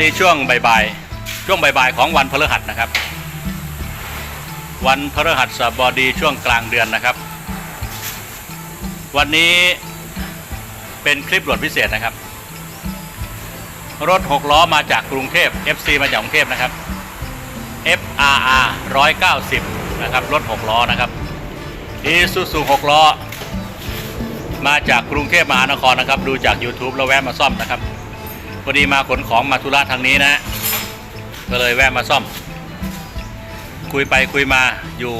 ดีช่วงบ่ายๆช่วงบ่ายๆของวันพฤหัสนะครับ วันพฤหัสบดีช่วงกลางเดือนนะครับ วันนี้เป็นคลิปด่วนพิเศษนะครับ รถ6ล้อมาจากกรุงเทพ FC มาจากกรุงเทพนะครับ FRR 190 นะครับ รถ6ล้อนะครับ Isuzu 6ล้อ มาจากกรุงเทพมหานครนะครับ ดูจาก YouTube แล้วแวะมาซ่อมนะครับ พอดีมาขนของมาธุระทางนี้นะ ก็เลยแวะมาซ่อม คุยไปคุยมาอยู่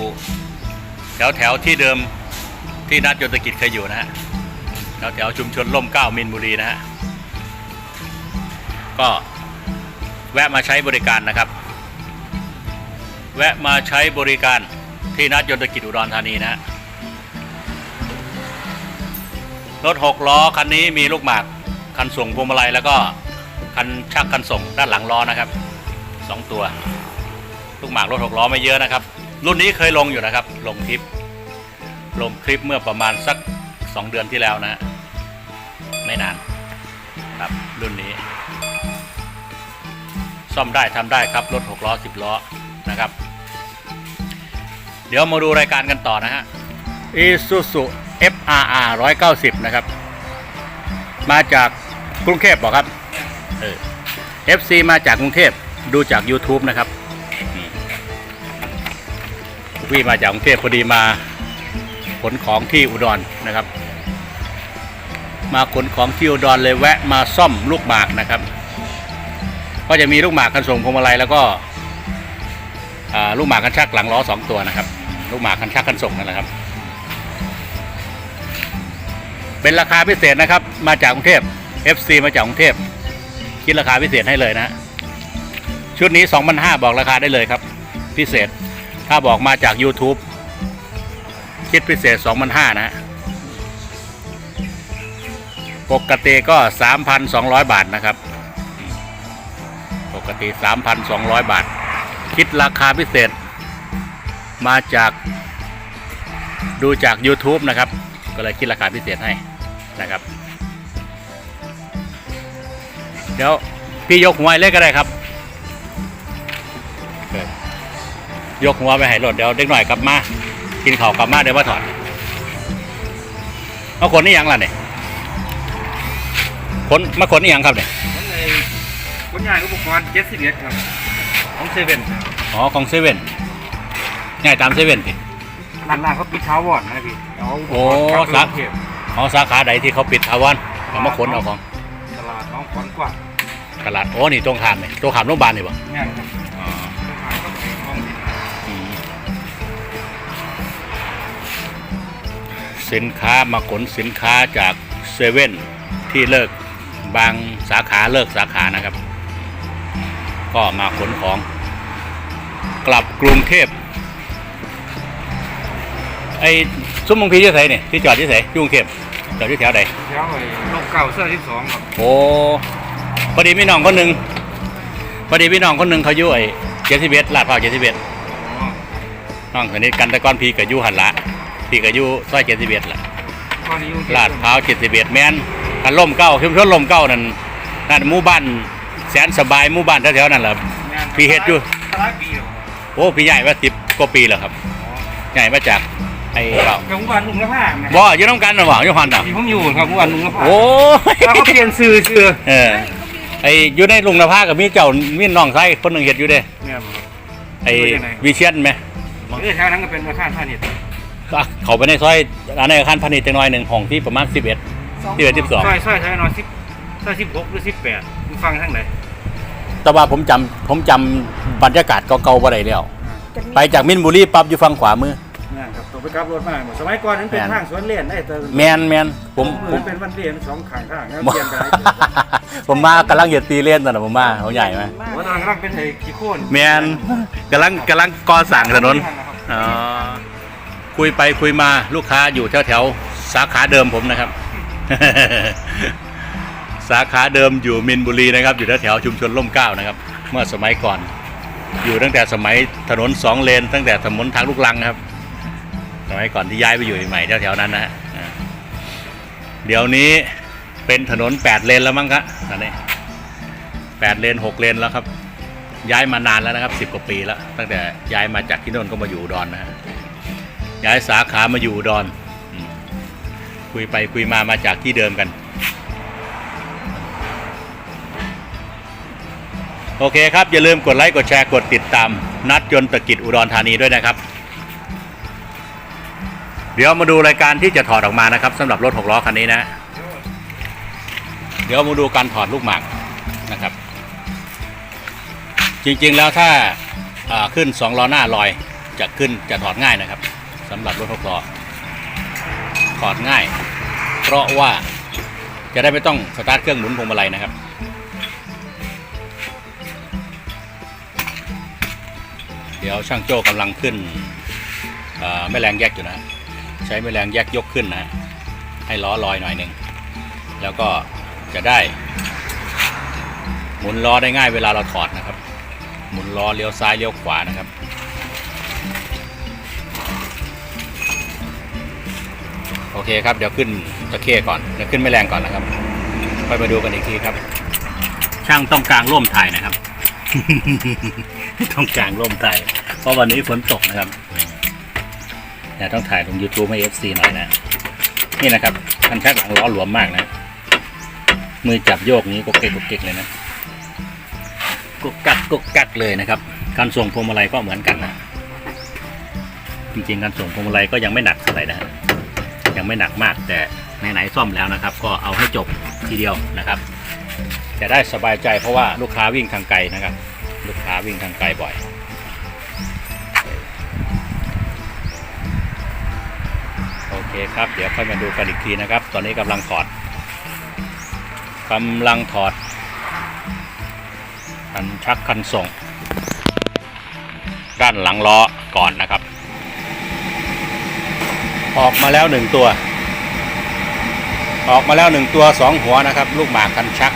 แถวแถวที่เดิมที่นัดยนตกิจเคยอยู่นะฮะแถวแถวชุมชนล่มเก้ามินบุรีนะฮะก็แวะมาใช้บริการนะครับ แวะมาใช้บริการที่นัดยนตกิจอุดรธานีนะฮะรถหกล้อคันนี้มีลูกหมากคันส่งพวงมาลัยแล้วก็ คันชักคันส่งด้านหลังล้อนะครับสองตัวลูกหมากรถหกล้อไม่เยอะนะครับ รุ่นนี้เคยลงอยู่นะครับ ลงคลิป ลงคลิปเมื่อประมาณสักสองเดือนที่แล้วนะฮะไม่นานครับรุ่นนี้ ซ่อมได้ทำได้ครับ รถหกล้อสิบล้อนะครับ เดี๋ยวมาดูรายการกันต่อนะฮะ Isuzu FRR 190 นะครับ มาจากกรุงเทพบอกครับ เออ FC มาจากกรุงเทพดูจาก YouTube นะครับพี่มาจากกรุงเทพพอดีมาขนของที่อุดรนะครับ มาขนของที่อุดรเลยแวะมาซ่อมลูกหมากนะครับ ก็จะมีลูกหมากคันส่งพวงมาลัยแล้วก็ลูกหมากคันชักหลังล้อสองตัวนะครับ ลูกหมากคันชักคันส่งนั่นแหละครับ เป็นราคาพิเศษนะครับ มาจากกรุงเทพ FC มาจากกรุงเทพ คิดราคาพิเศษให้เลยนะ ชุดนี้ 2,500 บอกราคาได้เลยครับ พิเศษ ถ้าบอกมาจาก YouTube คิดพิเศษ 2,500 นะ ปกติก็ 3,200 บาทนะครับ ปกติ 3,200 บาท คิดราคาพิเศษ มาจากดูจาก YouTube นะครับ ก็เลยคิดราคาพิเศษให้นะครับ เดี๋ยวพี่ยกหัวให้เลยก็ได้ครับเออยกหัวไปให้รถเดี๋ยวเด็กหน่อยกลับมา กินข้าวกลับมาเดี๋ยวมาถอดเอาขนนี่ยังล่ะเนี่ยขนมาขนนี่ยังครับเนี่ยผมในคนใหญ่อุปกรณ์เจ็ดสิบเอ็ดครับของเซเว่นอ๋อของเซเว่นง่ายตามเซเว่นสิร้านล่างเขาปิดเช้าวอดนะพี่เอาอุปโอ้กรณ์สักเก็บอ๋อสาขาใดที่เขาปิดทาวันเอามาขนเอาของตลาดน้องขอนกว่า ตลาด โอ้ นี่ตรงขามนี่ตรงขามโรงพยาบาลนี่บ่ง่ายครับอ๋อขายก็เป็นของดีอืมสินค้ามาขนสินค้าจากเซเว่นที่เลิกบางสาขาเลิกสาขานะครับ ก็มาขนของกลับกรุงเทพไอ้ซุ้มมงพีที่ไหนเนี่ยที่จอดที่ไหนที่กรุงเทพจอดที่แถวใดแถวไอ้ลงเก่าเสื้อที่สองครับโอ้ พอดีพี่น้องคนหนึ่งพอดีพี่น้องคนหนึ่งเขาอยู่ไอ้เจ็ดสิบเอ็ดลาดพร้าวเจ็ดสิบเอ็ดอ๋อน้องสนิทกันแต่ก้อนพี่กับยู่หันละพี่กับยู่ซอยเจ็ดสิบเอ็ดละตอนนี้อยู่ลาดพร้าวเจ็ดสิบเอ็ดแมนกันล่มเก้าชุมชนล่มเก้านั่นนั่นหมู่บ้านแสนสบายหมู่บ้านแถวๆนั่นแหละงานพี่เฮ็ดอยู่ตลาดปีเหรอโอ้พี่ใหญ่มาสิบกว่าปีแล้วครับอ๋อใหญ่มาจากไอ้เรากับหมู่บ้านลุงละผ้าไหมบ่อยู่น้ำกันนะบ่อยู่หันอะที่ผมอยู่ครับหมู่บ้านลุงละผ้าโอ้ยแล้วก็เปลี่ยนชื่อชื่อเออ ไอ้อยู่ในลุงนภากับมีเจ้ามีน้องไส้คนหนึ่งเห็ดอยู่เด้เนี่ยครับไอ้วิเชียนไหมเอ้ยแถวนั้นก็เป็นอาคารพาณิชย์อะเขาไปในซอยอันในอาคารพาณิชย์จังน้อยหนึ่งห้องที่ประมาณ11 11 12ซอยซอยแถวนอนสิบซอยสิบหกหรือสิบแปดอยู่ฟังทั้งไหนแต่ว่าผมจำผมจำบรรยากาศเก่าๆบ่ได้แล้วไปจากมินบุรีปั๊บอยู่ฝั่งขวามือนะครับ ตัวไปกลับรถมาหมดสมัยก่อนนั้นเป็นแม่น ทางสวนเลียนได้แต่แมนแมนผมผผมมเป็นวันเลียนสองข้างทางแล้วผมเปลี่ยนได้ผมมากำลังเหยียดตีเล่นตอนนั้นผมมาเขาใหญ่ไหมว่าตอนนั้นเป็นไอ้ขี้โค่นแมนกำลังกำลังก่อสั่งถนนอ๋อคุยไปคุยมาลูกค้าอยู่แถวแถวๆสาขาเดิมผมนะครับ สาขาเดิมอยู่มินบุรีนะครับ อยู่แถวแถวๆชุมชนร่มเกล้านะครับ เมื่อสมัยก่อน อยู่ตั้งแต่สมัยถนนสองเลน ตั้งแต่ถนนทางลูกลังครับ สมัยก่อนที่ย้ายไปอยู่ใหม่แถวๆนั้นนะฮะเดี๋ยวนี้เป็นถนนแปดเลนแล้วมั้งครับตอนนี้แปดเลนหกเลนแล้วครับ ย้ายมานานแล้วนะครับสิบกว่าปีแล้ว ตั้งแต่ย้ายมาจากที่โน่นก็มาอยู่ดอนนะฮะย้ายสาขามาอยู่ดอน คุยไปคุยมามาจากที่เดิมกัน โอเคครับ อย่าลืมกดไลค์กดแชร์กดติดตาม นัดยนต์ตะกิจอุดรธานีด้วยนะครับ เดี๋ยวมาดูรายการที่จะถอดออกมานะครับสำหรับรถหกล้อคันนี้นะ เดี๋ยวมาดูการถอดลูกหมากนะครับ จริงๆแล้วถ้าาขึ้นสองล้อหน้าลอยจะขึ้นจะถอดง่ายนะครับสำหรับรถหกล้อถอดง่าย เพราะว่าจะได้ไม่ต้องสตาร์ทเครื่องหมุนพวงมาลัยนะครับเดี๋ยวช่างโจ้กำลังขึ้นแม่แรงแยกอยู่นะ ใช้แม่แรงแยกยกขึ้นนะให้ล้อลอยหน่อยหนึ่งแล้วก็จะได้ หมุนล้อได้ง่ายเวลาเราถอดนะครับ หมุนล้อเลี้ยวซ้ายเลี้ยวขวานะครับโอเคครับเดี๋ยวขึ้นตะเข้ก่อนเดี๋ยวขึ้นแม่แรงก่อนนะครับค่อยมาดูกันอีกทีครับ ช่างต้องกลางร่มถ่ายนะครับ ต้องกลางร่มถ่ายเพราะวันนี้ฝนตกนะครับ นี่ยต้องถ่ายลง YouTube ให้ FC หน่อยนะ นี่นะครับ คันชักหลังล้อหลวมมากนะ มือจับโยกนี้ก็เก๊กกเก๊กเลยนะกุกกักกุกกักเลยนะครับ การส่งพวงมาลัยก็เหมือนกันนะ จริงๆการส่งพวงมาลัยก็ยังไม่หนักเท่าไหร่นะยังไม่หนักมากแต่ไหนๆซ่อมแล้วนะครับ ก็เอาให้จบทีเดียวนะครับ จะได้สบายใจเพราะว่าลูกค้าวิ่งทางไกลนะครับ ลูกค้าวิ่งทางไกลบ่อย เคครับ เดี๋ยวค่อยมาดูกันอีกทีนะครับ ตอนนี้กำลังถอดกำลังถอดคันชักคันส่ง ด้านหลังล้อก่อนนะครับ ออกมาแล้วหนึ่งตัว ออกมาแล้วหนึ่งตัวสองหัวนะครับ ลูกหมากคันชัก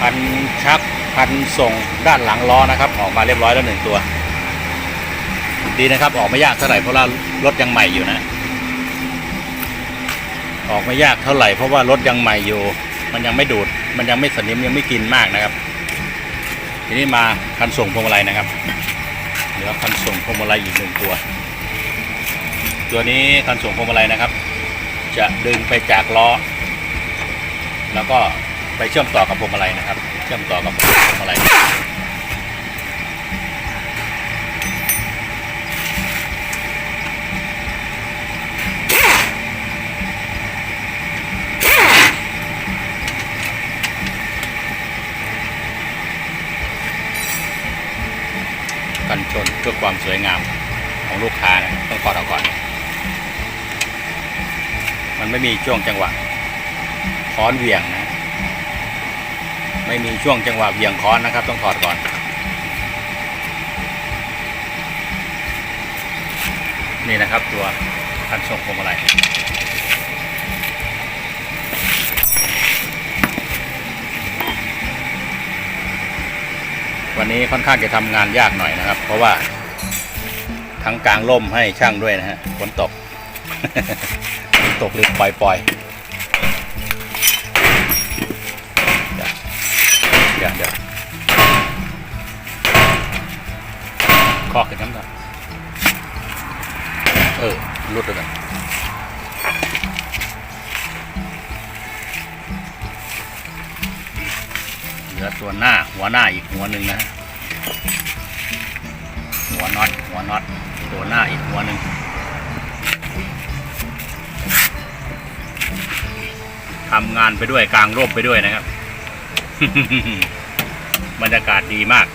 คันชักคันส่งด้านหลังล้อนะครับ ออกมาเรียบร้อยแล้วหนึ่งตัว ดีนะครับ ออกไม่ยากเท่าไหร่เพราะว่ารถยังใหม่อยู่นะ ออกไม่ยากเท่าไหร่เพราะว่ารถยังใหม่อยู่ มันยังไม่ดูด มันยังไม่สนิมยังไม่กินมากนะครับ ทีนี้มาคันส่งพวงมาลัยนะครับเหลือคันส่งพวงมาลัยอีกหนึ่งตัว ตัวนี้คันส่งพวงมาลัยนะครับ จะดึงไปจากล้อ แล้วก็ไปเชื่อมต่อกับพวงมาลัยนะครับ เชื่อมต่อกับพวงมาลัย พื่อความสวยงามของลูกค้านะต้องถอดออกก่อน มันไม่มีช่วงจังหวะค้อนเหวี่ยงนะ ไม่มีช่วงจังหวะเหวี่ยงค้อนนะครับ ต้องถอดก่อนนี่นะครับตัวคันส่งพวงมาลัยวันนี้ค่อนข้างจะทำงานยากหน่อยนะครับ เพราะว่า ทั้งกลางร่มให้ช่างด้วยนะฮะฝนตกฝนตกหรือปล่อยปล่อยเดี๋ยวเดี๋ยวเดี๋ยวคอกกันน้ำตาเออรุดแล้วกันเหลือตัวหน้าหัวหน้าอีกหัวหนึ่งนะหัวน็อตหัวน็อต ตัวหน้าอีกหัวหนึ่งทำงานไปด้วยกลางร่มไปด้วยนะครับ บรรยากาศดีมาก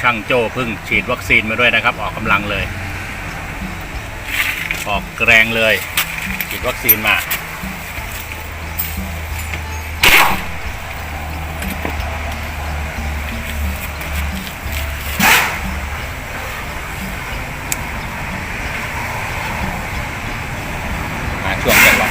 ช่างโจ้พึ่งฉีดวัคซีนมาด้วยนะครับ ออกกำลังเลย ออกแรงเลย ฉีดวัคซีนมา หาช่ว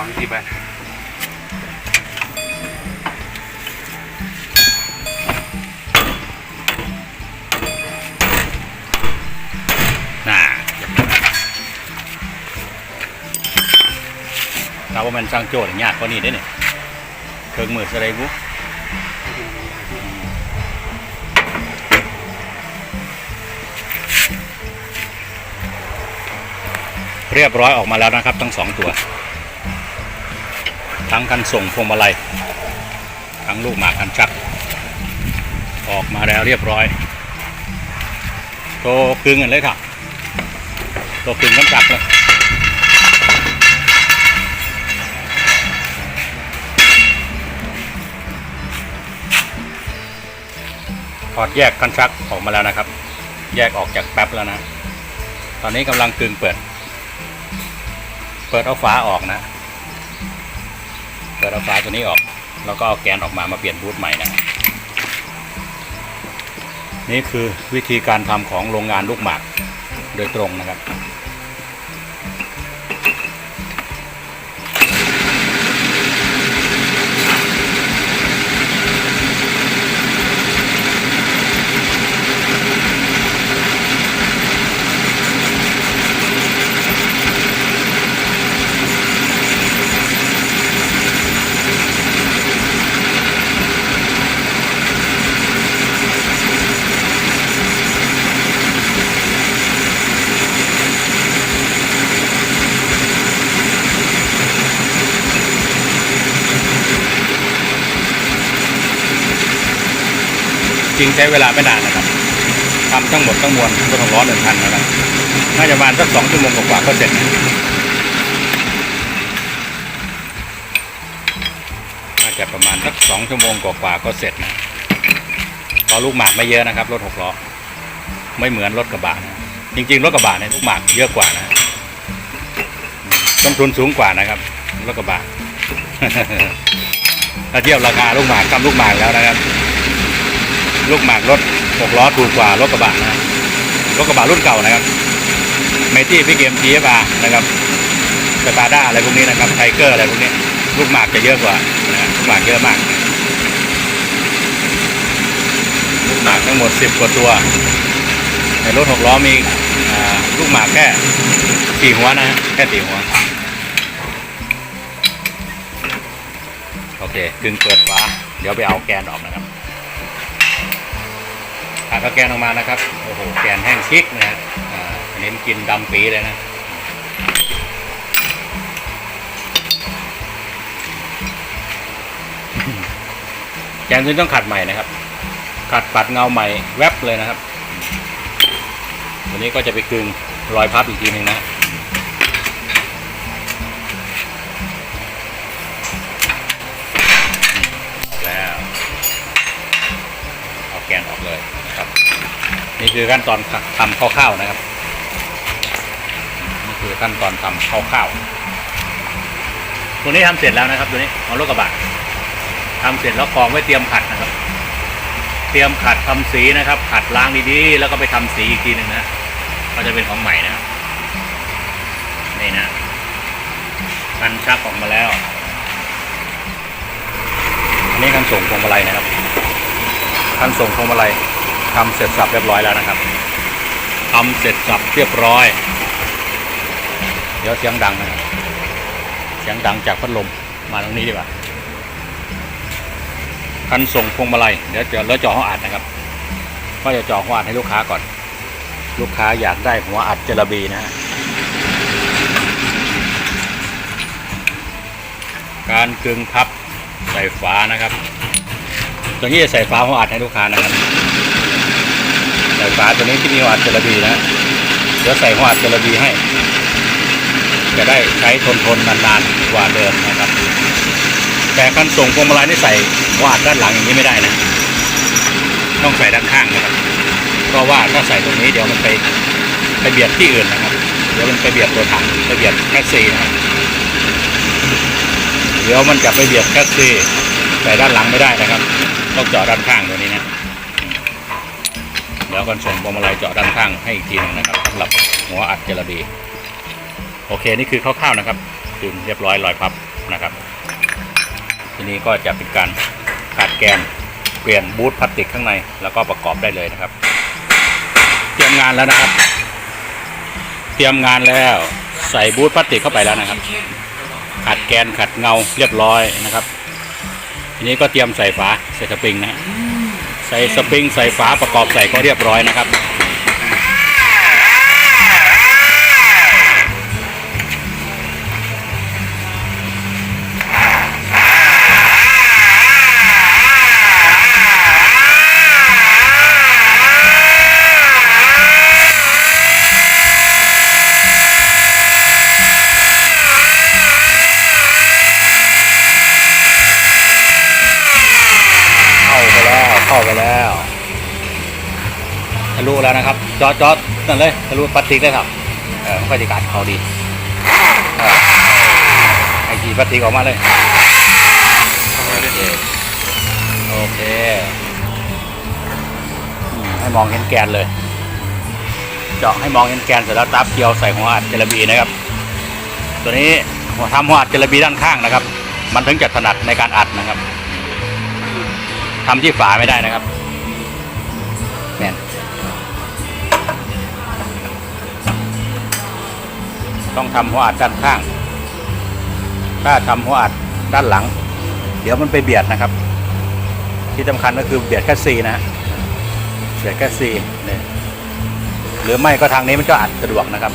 องสิไปน่าถ้าว่ามันสร้างโจทย์ยากกว่านี้ได้เนี่ยเครื่องมืออะไรกูเรียบร้อยออกมาแล้วนะครับ ทั้งสองตัว ทั้งคันส่งพวงมาลัยทั้งลูกหมากคันชัก ออกมาแล้วเรียบร้อย โตกึ่งกันเลยครับโตกึ่งกันจับเลยถอดแยกคันชักออกมาแล้วนะครับ แยกออกจากแป๊บแล้วนะ ตอนนี้กำลังกึ่งเปิด เปิดเอาฝาออกนะ เปิดเอาฝาตัวนี้ออก แล้วก็เอาแกนออกมามาเปลี่ยนบูทใหม่นะนี่คือวิธีการทำของโรงงานลูกหมากโดยตรงนะครับ ริงใช้เวลาไม่นานนะครับทำทั้งหมดทั้งมวลรถหกล้อนหนึ่งคันนะครับน่าจะประมาณสักสองชั่วโมงกว่าก็เสร็จนะน่าจะประมาณสักสองชั่วโมงกว่าก็เสร็จนะเพราะลูกหมากไม่เยอะนะครับรถหกล้อไม่เหมือนรถกระบะนะจริงๆรถกระบะเนี่ยลูกหมากเยอะกว่านะต้นทุนสูงกว่านะครับรถกระบะถ้าเทียบราคาลูกหมากทำลูกหมากแล้วนะครับ ลูกหมากรถหกล้อถูกกว่ารถกระบะนะรถกระบะรุ่นเก่านะครับเมตี้พี่เกมทีเอฟอาร์นะครับสตาร์ด้าอะไรพวกนี้นะครับไทเกอร์อะไรพวกนี้ลูกหมากจะเยอะกว่านะลูกหมากเยอะมาก ลูกหมากทั้งหมดสิบกว่าตัว ในรถหกล้อมีอลูกหมากแค่สี่หัวนะฮะแค่สี่หัว โอเคกึ่งเปิดฝาเดี๋ยวไปเอาแกนออกนะครับ หากเอาแกนออกมานะครับ โอ้โห แกนแห้งชิกนะฮะอันนี้มันกินดำปีเลยนะแกนนี้ต้องขัดใหม่นะครับ ขัดปัดเงาใหม่แวบเลยนะครับ วันนี้ก็จะไปกึงรอยพับอีกทีหนึ่งนะ คือขั้นตอนทำคร่าวๆนะครับนี่คือขั้นตอนทำคร่าวๆตัวนี้ทำเสร็จแล้วนะครับตัวนี้ของรถกระบะทำเสร็จแล้วกองไว้เตรียมขัดนะครับ เตรียมขัดทำสีนะครับขัดล้างดีๆแล้วก็ไปทำสีอีกทีหนึ่งนะก็จะเป็นของใหม่นะครับนี่นะคันชักออกมาแล้วอันนี้คันส่งพวงมาลัยนะครับคันส่งพวงมาลัย ทำเสร็จสับเรียบร้อยแล้วนะครับทำเสร็จสับเรียบร้อย เดี๋ยวเสียงดังนะเสียงดังจากพัดลมมาตรงนี้ดีกว่าคันส่งพวงมาลัยเดี๋ยวเจอแล้วเจอหัวอัดนะครับก็จะเจอหัวอัดให้ลูกค้าก่อน ลูกค้าอยากได้หัวอัดเจลาบีนะฮะการกึงพับใส่ฝานะครับตัวนี้จะใส่ฝาหัวอัดให้ลูกค้านะครับ ใส่ฝาตัวนี้ที่มีหวอัดเจลาบีนะเดี๋ยวใส่หวอัดเจลาบีให้ จะได้ใช้ทนทนนานๆกว่าเดิมนะครับ แต่การส่งพวงมาลัยนี่ใส่หวอัดด้านหลังอย่างนี้ไม่ได้นะ ต้องใส่ด้านข้างนะครับ เพราะว่าถ้าใส่ตรงนี้เดี๋ยวมันไปไปเบียดที่อื่นนะครับ เดี๋ยวมันไปเบียดตัวถังไปเบียดแคสซีนะครับเดี๋ยวมันจะไปเบียดแคสซีใส่ด้านหลังไม่ได้นะครับ ต้องเจาะด้านข้างตัวนี้นะ แล้วกันส่งพวงมาลัยเจาะด้านข้างให้อีกทีหนึงนะครับสำหรับหัวอัดเจลาบีโอเคนี่คือคร่าวๆนะครับถึงเรียบร้อยลอยพับนะครับ ทีนี้ก็จะเป็นการขาดแกนเปลี่ยนบูทพลาสติกข้างในแล้วก็ประกอบได้เลยนะครับ เตรียมงานแล้วนะครับ เตรียมงานแล้วใส่บูทพลาสติกเข้าไปแล้วนะครับ ขัดแกนขัดเงาเรียบร้อยนะครับทีนี้ก็เตรียมใส่ฝาใส่สปริงนะ ใส่สปริงใส่ฝาประกอบใส่ก็เรียบร้อยนะครับ แล้วนะครับ จอดจอดนั่นเลยทะลุพลาสติกได้ครับ เออมันก็จะการเขาดีเออไอจีพลาสติกออกมาเลย โอเค โอเคให้มองเห็นแกนเลย เจาะให้มองเห็นแกนเสร็จแล้วตับเกลียวใส่หัวอัดเจลบีนะครับ ตัวนี้หัวทำหัวอัดเจลบีด้านข้างนะครับ มันถึงจะถนัดในการอัดนะครับทำที่ฝาไม่ได้นะครับ ต้องทำหัวอัดด้านข้าง ถ้าทำหัวอัดด้านหลัง เดี๋ยวมันไปเบียดนะครับ ที่สำคัญก็คือเบียดแค่ซีนะฮะเบียดแค่ซีเนี่ยหรือไม่ก็ทางนี้มันก็อัดสะดวกนะครับ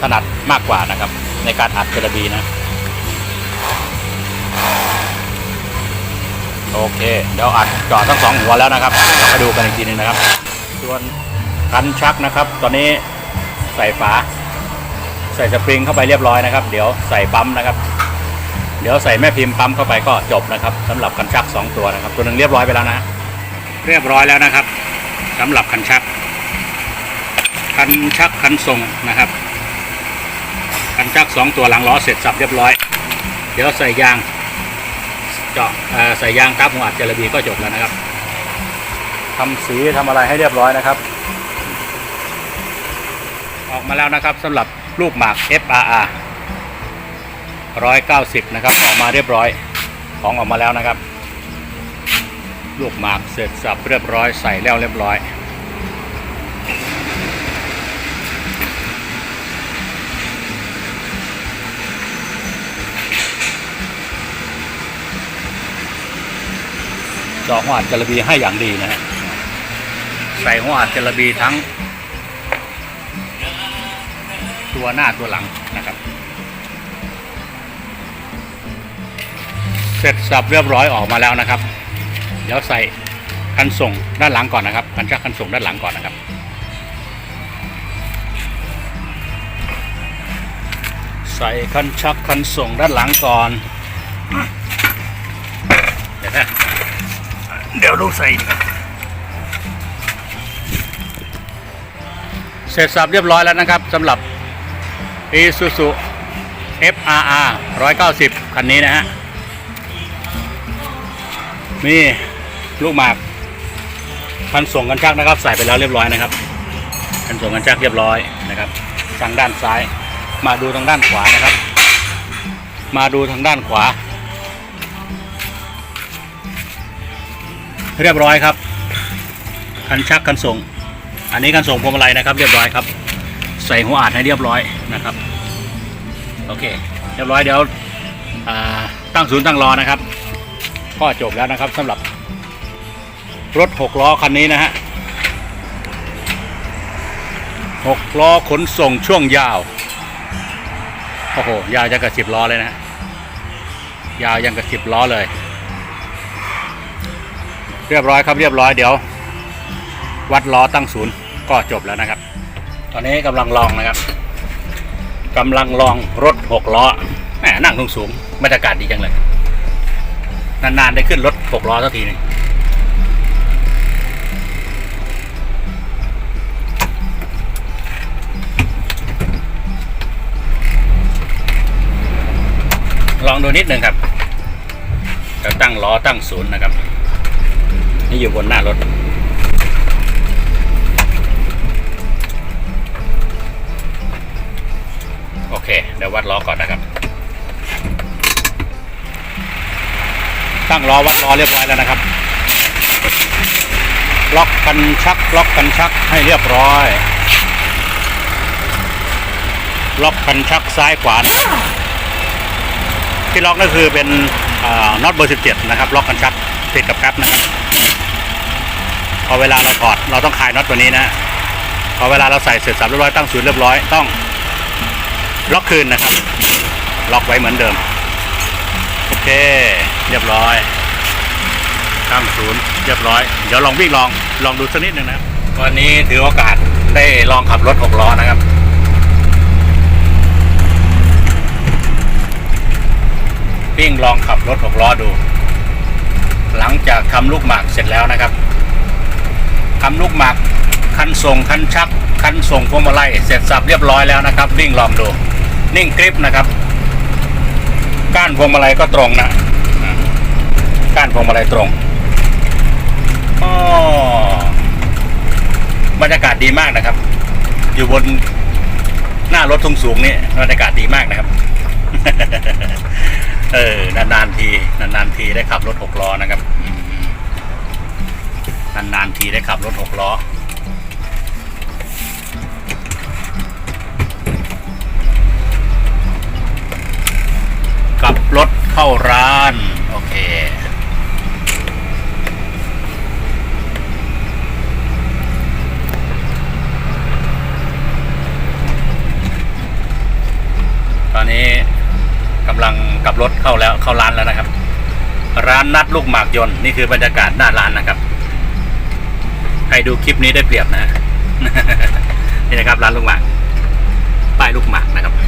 ถนัดมากกว่านะครับ ในการอัดกระบีนะ โอเค เดี๋ยวอัดจอดทั้งสองหัวแล้วนะครับมาดูกันอีกทีนึงนะครับ ส่วนคันชักนะครับ ตอนนี้ใส่ฝา ใส่สปริงเข้าไปเรียบร้อยนะครับ เดี๋ยวใส่ปั๊มนะครับ เดี๋ยวใส่แม่พิมพ์ปั๊มเข้าไปก็จบนะครับสำหรับคันชักสองตัวนะครับ ตัวหนึ่งเรียบร้อยไปแล้วนะ เรียบร้อยแล้วนะครับสำหรับคันชัก คันชักคันส่งนะครับ คันชักสองตัวหลังล้อเสร็จสับเรียบร้อย เดี๋ยวใส่ยางเจาะใส่ยางทับหัวอัดเจลบีก็จบแล้วนะครับทำสีทำอะไรให้เรียบร้อยนะครับ ออกมาแล้วนะครับสำหรับ ลูกหมาก FRR 190 นะครับ ออกมาเรียบร้อยของออกมาแล้วนะครับ ลูกหมากเสร็จสับเรียบร้อยใส่แล้วเรียบร้อยจาะหัวอัดจระบีให้อย่างดีนะฮะใส่หวอัดจระบีทั้ง ตัวหน้าตัวหลังนะครับ เสร็จสับเรียบร้อยออกมาแล้วนะครับ เดี๋ยวใส่คันส่งด้านหลังก่อนนะครับคันชักคันส่งด้านหลังก่อนนะครับ ใส่คันชักคันส่งด้านหลังก่อนเดี๋ยวนะเดี๋ยวลูกใส่เสร็จสับเรียบร้อยแล้วนะครับสำหรับ Isuzu FRR 190 คันนี้นะฮะมีลูกหมากคันส่งกันชักนะครับ ใส่ไปแล้วเรียบร้อยนะครับคันส่งกันชักเรียบร้อยนะครับทางด้านซ้าย มาดูทางด้านขวานะครับ มาดูทางด้านขวา เรียบร้อยครับคันชักคันส่ง อันนี้คันส่งพวงมาลัยนะครับ เรียบร้อยครับ ใส่หัวอาดให้เรียบร้อยนะครับ โอเค เรียบร้อยเดี๋ยวตั้งศูนย์ตั้งรอนะครับ ก็จบแล้วนะครับสำหรับรถหกล้อคันนี้นะฮะหกล้อขนส่งช่วงยาว โอ้โห ยาวยังกับสิบล้อเลยนะฮะยาวยังกับสิบล้อเลย เรียบร้อยครับเรียบร้อยเดี๋ยว วัดล้อตั้งศูนย์ก็จบแล้วนะครับ ตอนนี้กำลังลองนะครับกำลังลองรถหกล้อแหมนั่งสูงสูงบรรยากาศดีจังเลย นานๆได้ขึ้นรถหกล้อสักทีหนึงลองดูนิดหนึ่งครับจะตั้งล้อตั้งศูนย์นะครับ นี่อยู่บนหน้ารถ โอเค เดี๋ยววัดล้อก่อนนะครับ ตั้งล้อวัดล้อเรียบร้อยแล้วนะครับ ล็อกกันชัก ล็อกกันชักให้เรียบร้อย ล็อกกันชักซ้ายขวานะที่ล็อกก็คือเป็นน็อตเบอร์17 นะครับ ล็อกกันชักติดกับแป๊บนะครับ พอเวลาเราถอดเราต้องคลายน็อตตัวนี้นะ พอเวลาเราใส่เสร็จสับเรียบร้อยตั้งศูนย์เรียบร้อยต้อง ล็อกคืนนะครับ ล็อกไว้เหมือนเดิม โอเค เรียบร้อยตั้งศูนย์เรียบร้อย เดี๋ยวลองวิ่งลองลองดูสักนิดหนึ่งนะวันนี้ถือโอกาสได้ลองขับรถหกล้อนะครับวิ่งลองขับรถหกล้อดู หลังจากทำลูกหมากเสร็จแล้วนะครับทำลูกหมากคันส่งคันชักคันส่งพวงมาลัยเสร็จสับเรียบร้อยแล้วนะครับ วิ่งลองดู นิ่งกริปนะครับ ก้านพวงมาลัยก็ตรงนะก้านพวงมาลัยตรงบรรยากาศดีมากนะครับ อยู่บนหน้ารถทุ่งสูงนี่บรรยากาศดีมากนะครับ เออนานๆทีนานๆทีได้ขับรถหกล้อนะครับนานๆทีได้ขับรถหกล้อ กลับรถเข้าร้าน โอเค ตอนนี้กำลังกลับรถเข้าแล้วเข้าร้านแล้วนะครับ ร้านนัดลูกหมากยนต์นี่คือบรรยากาศหน้าร้านนะครับ ใครดูคลิปนี้ได้เปรียบนะ นี่นะครับร้านลูกหมากป้ายลูกหมากนะครับ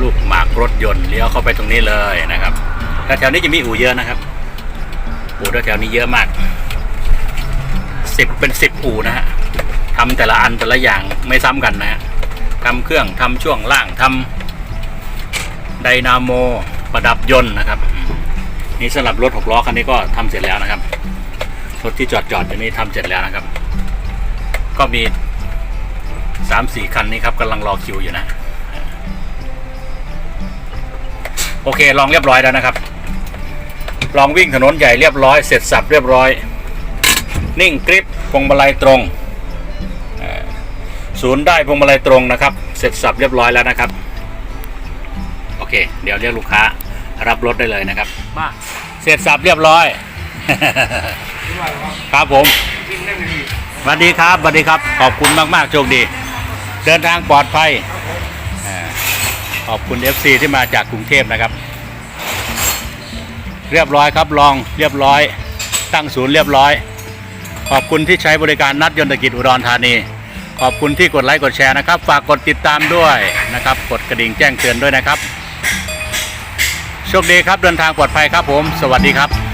ลูกหมากรถยนต์เลี้ยวเข้าไปตรงนี้เลยนะครับแถวนี้จะมีอู่เยอะนะครับ อู่แถวนี้เยอะมากสิบเป็นสิบอู่นะฮะทำแต่ละอันแต่ละอย่างไม่ซ้ำกันนะฮะทำเครื่องทำช่วงล่างทำไดนาโมประดับยนต์นะครับ นี่สำหรับรถหกล้อคันนี้ก็ทำเสร็จแล้วนะครับรถที่จอดจอดอยู่นี่ทำเสร็จแล้วนะครับ ก็มีสามสี่คันนี้ครับกำลังรอคิวอยู่นะ โอเคลองเรียบร้อยแล้วนะครับ ลองวิ่งถนนใหญ่เรียบร้อยเสร็จสับเรียบร้อย นิ่งกริปพวงมาลัยตรงเอ่อศูนย์ได้พวงมาลัยตรงนะครับ เสร็จสับเรียบร้อยแล้วนะครับ โอเค เดี๋ยวเรียกลูกค้ารับรถได้เลยนะครับมาเสร็จสับเรียบร้อย ครับผมวิ่งได้ไม่ดีสวัสดีครับสวัสดีครับ ขอบคุณมาก ๆ โชคดี เดินทางปลอดภัยอ่า ขอบคุณ FC ที่มาจากกรุงเทพนะครับ เรียบร้อยครับลองเรียบร้อย ตั้งศูนย์เรียบร้อย ขอบคุณที่ใช้บริการนัดยนตกิจอุดรธานี ขอบคุณที่กดไลค์กดแชร์นะครับ ฝากกดติดตามด้วยนะครับ กดกระดิ่งแจ้งเตือนด้วยนะครับโชคดีครับเดินทางปลอดภัยครับผม สวัสดีครับ